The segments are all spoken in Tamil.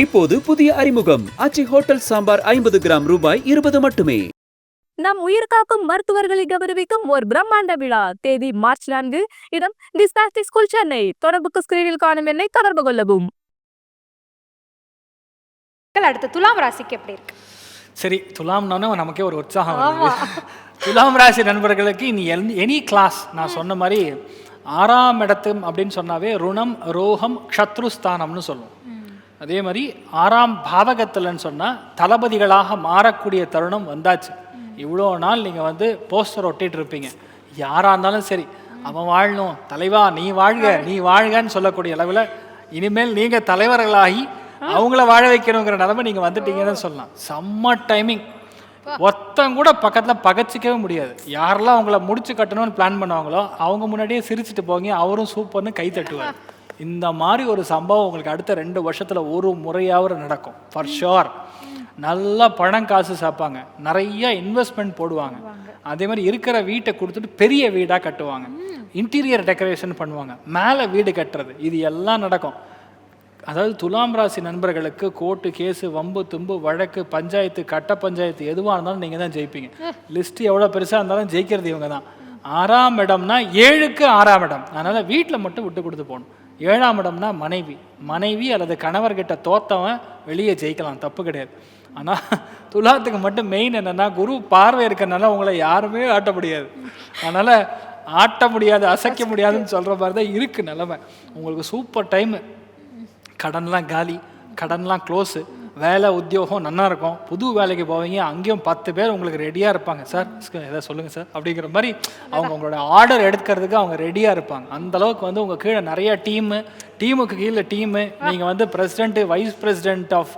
இப்போது புதிய அறிமுகம். அச்சி ஹோட்டல் சாம்பார் ஐம்பது கிராம் ரூபாய் இருபது மட்டுமே. நம் உயிர் காக்கும் மருத்துவர்களை கௌரவிக்கும் ஒரு பிரம்மாண்ட விழா. தேதி மார்ச் நான்கு. இடம் டிஸ்பாஸ்டிக் ஸ்கூல் சென்னை. தொடர்புக்கு ஸ்கிரீனில் காணும் எண்ணை தொடர்பு கொள்ளவும். அடுத்து துலாம் ராசிக்கு எப்படி இருக்கு? சரி துலாம்னோடனே நமக்கே ஒரு உற்சாகம் வருது. துலாம் ராசி நண்பர்களுக்கு இனி எனி கிளாஸ் நான் சொன்ன மாதிரி ஆறாம் இடத்து அப்படின்னு சொன்னாவே ருணம் ரோகம் க்ஷத்ருஸ்தானம்னு சொல்லுவோம். அதே மாதிரி ஆறாம் பாவகத்தில்னு சொன்னால் தளபதிகளாக மாறக்கூடிய தருணம் வந்தாச்சு. இவ்வளோ நாள் நீங்கள் வந்து போஸ்டர் ஒட்டிகிட்டு இருப்பீங்க. யாராக இருந்தாலும் சரி அவன் வாழணும். தலைவா நீ வாழ்க நீ வாழ்கன்னு சொல்லக்கூடிய அளவில் இனிமேல் நீங்கள் தலைவர்களாகி அவங்கள வாழ வைக்கணுங்கிற நிலமை நீங்கள் வந்துட்டீங்கன்னு சொல்லலாம். செம்ம டைமிங் ஒருத்தன் கூட பக்கத்தில் பகச்சிக்கவே முடியாது. யாரெல்லாம் அவங்கள முடிச்சு கட்டணும்னு பிளான் பண்ணுவாங்களோ அவங்க முன்னாடியே சிரிச்சுட்டு போங்க அவரும் சூப்பர்னு கை தட்டுவார். இந்த மாதிரி ஒரு சம்பவம் உங்களுக்கு அடுத்த ரெண்டு வருஷத்தில் ஒரு முறையாவது நடக்கும். ஃபார் ஷுர் நல்லா பணம் காசு சாப்பாங்க. நிறைய இன்வெஸ்ட்மெண்ட் போடுவாங்க. அதே மாதிரி இருக்கிற வீட்டை கொடுத்துட்டு பெரிய வீடாக கட்டுவாங்க. இன்டீரியர் டெக்கரேஷன் பண்ணுவாங்க. மேலே வீடு கட்டுறது. இது எல்லாம் நடக்கும். அதாவது துலாம் ராசி நண்பர்களுக்கு கோர்ட்டு கேஸு வம்பு தும்பு வழக்கு பஞ்சாயத்து கட்ட பஞ்சாயத்து எதுவாக இருந்தாலும் நீங்கள் தான் ஜெயிப்பீங்க. லிஸ்ட் எவ்வளோ பெருசாக இருந்தாலும் ஜெயிக்கிறது இவங்க தான். ஆறாம் இடம்னா ஏழுக்கு ஆறாம் இடம். அதனால் வீட்டில் மட்டும் விட்டு கொடுத்து போகணும். ஏழாம் இடம்னா மனைவி. மனைவி அல்லது கணவர்கிட்ட தோத்தவன் வெளியே ஜெயிக்கலாம். தப்பு கிடையாது. ஆனால் துலாத்துக்கு மட்டும் மெயின் என்னென்னா குரு பார்வை இருக்கிறனால உங்களை யாருமே ஆட்ட முடியாது. அதனால் ஆட்ட முடியாது அசைக்க முடியாதுன்னு சொல்கிற மாதிரி தான் இருக்குது நிலமை. உங்களுக்கு சூப்பர் டைமு கடன்லாம் காலி. கடன்லாம் க்ளோஸு வேலை உத்தியோகம் நன்னா இருக்கும். புது வேலைக்கு போவீங்க அங்கேயும் பத்து பேர் உங்களுக்கு ரெடியாக இருப்பாங்க. சார் எதாவது சொல்லுங்கள் சார். அப்படிங்கிற மாதிரி அவங்க உங்களோட ஆர்டர் எடுக்கிறதுக்கு அவங்க ரெடியாக இருப்பாங்க. அந்த அளவுக்கு வந்து உங்கள் கீழே நிறைய டீமு டீமுக்கு கீழே டீமு நீங்கள் வந்து president vice president of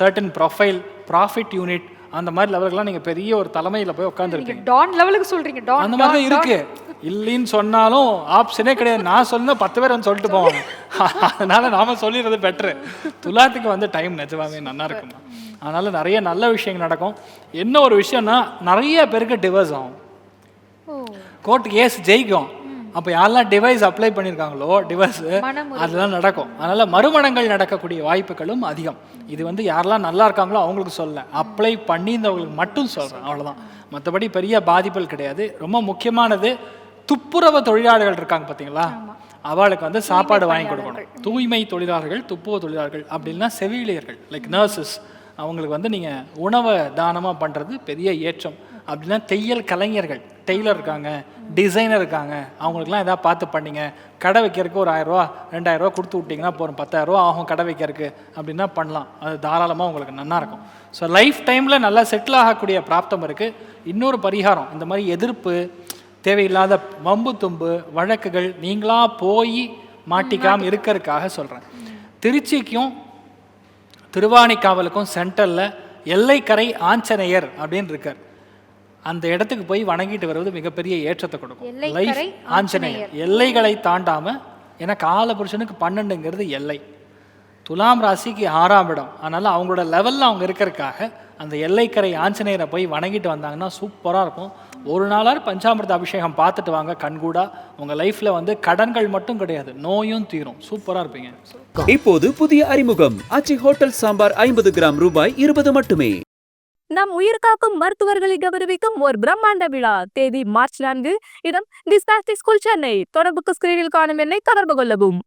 certain profile profit unit அந்த மாதிரி லெவலுக்குலாம் நீங்கள் பெரிய ஒரு தலைமையில் போய் உட்காந்துருப்பீங்க டான் லெவலுக்கு சொல்றீங்க. டான் அந்த மாதிரி தான் இருக்கு. இல்லைன்னு சொன்னாலும் ஆப்ஷனே கிடையாது. நான் சொன்னா பத்து பேர் வந்து சொல்லிட்டு போவாங்க. அதனால நாம சொல்லிடுறது பெட்ரு துலாத்துக்கு வந்து டைம் நிஜமாவே நல்லா இருக்குமா அதனால நிறைய நல்ல விஷயங்கள் நடக்கும். என்ன ஒரு விஷயம்னா நிறைய பேருக்கு டிவர்ஸ் ஆகும். கோர்ட் கேஸ் ஜெயிக்கும். அப்போ யாரெல்லாம் டிவைஸ் அப்ளை பண்ணியிருக்காங்களோ டிவைஸ் அதெல்லாம் நடக்கும். அதனால மறுமணங்கள் நடக்கக்கூடிய வாய்ப்புகளும் அதிகம். இது வந்து யாரெல்லாம் நல்லா இருக்காங்களோ அவங்களுக்கு சொல்ல. அப்ளை பண்ணியிருந்தவங்களுக்கு மட்டும் சொல்கிறேன் அவ்வளோதான் மற்றபடி பெரிய பாதிப்புகள் கிடையாது. ரொம்ப முக்கியமானது துப்புரவு தொழிலாளர்கள் இருக்காங்க பார்த்தீங்களா அவளுக்கு வந்து சாப்பாடு வாங்கி கொடுக்கணும். தூய்மை தொழிலாளர்கள் துப்புரவு தொழிலாளர்கள் அப்படின்னா செவிலியர்கள் லைக் நர்சஸ் அவங்களுக்கு வந்து நீங்கள் உணவை தானமாக பண்ணுறது பெரிய ஏற்றம். அப்படின்னா தையல் கலைஞர்கள் டெய்லர் இருக்காங்க டிசைனர் இருக்காங்க. அவங்களுக்குலாம் எதாவது பார்த்து பண்ணீங்க. கடை வைக்கிறதுக்கு ஒரு ஆயிரரூவா ரெண்டாயிரரூவா கொடுத்து விட்டிங்கன்னா போகிறோம் பத்தாயிரரூவா ஆகும் கடை வைக்கிறதுக்கு. அப்படின்னா பண்ணலாம். அது தாராளமாக உங்களுக்கு நல்லா இருக்கும். ஸோ லைஃப் டைமில் நல்லா செட்டில் ஆகக்கூடிய பிராப்தம் இருக்குது இன்னொரு பரிகாரம் இந்த மாதிரி எதிர்ப்பு தேவையில்லாத வம்பு தும்பு வழக்குகள் நீங்களா போய் மாட்டிக்காமல் இருக்கிறதுக்காக சொல்கிறேன் திருச்சிக்கும் திருவானைக்காவலுக்கும் சென்டரில் எல்லைக்கரை ஆஞ்சநேயர் அப்படின்னு இருக்கார். அந்த இடத்துக்கு போய் வணங்கிட்டு வருவது மிகப்பெரிய ஏற்றத்தை கொடுக்கும். லைஃப் ஆஞ்சநேயர். எல்லைகளை தாண்டாம ஏன்னா கால புருஷனுக்கு பன்னெண்டுங்கிறது எல்லை. துலாம் ராசிக்கு ஆறாம் இடம். அதனால அவங்களோட லெவலில் அவங்க இருக்கிறதுக்காக அந்த எல்லைக்கரை ஆஞ்சநேயரை போய் வணங்கிட்டு வந்தாங்கன்னா சூப்பராக இருக்கும். ஒரு நாளார் பஞ்சாமிர்த அபிஷேகம் பார்த்துட்டு வாங்க கண்கூடா உங்கள் லைஃப்பில் வந்து கடன்கள் மட்டும் கிடையாது. நோயும் தீரும். சூப்பராக இருப்பீங்க. இப்போது புதிய அறிமுகம். அச்சி ஹோட்டல் சாம்பார் ஐம்பது கிராம் ரூபாய் இருபது மட்டுமே. நம் உயிர் காக்கும் மருத்துவர்களை கௌரவிக்கும் ஒரு பிரம்மாண்ட விழா. தேதி மார்ச் நான்கு. இடம் டிஸ்பாஸ்டிக் ஸ்கூல் சென்னை. தொடர்புக்கு ஸ்கிரீனில் காணும் எண்ணை தொடர்பு கொள்ளவும்.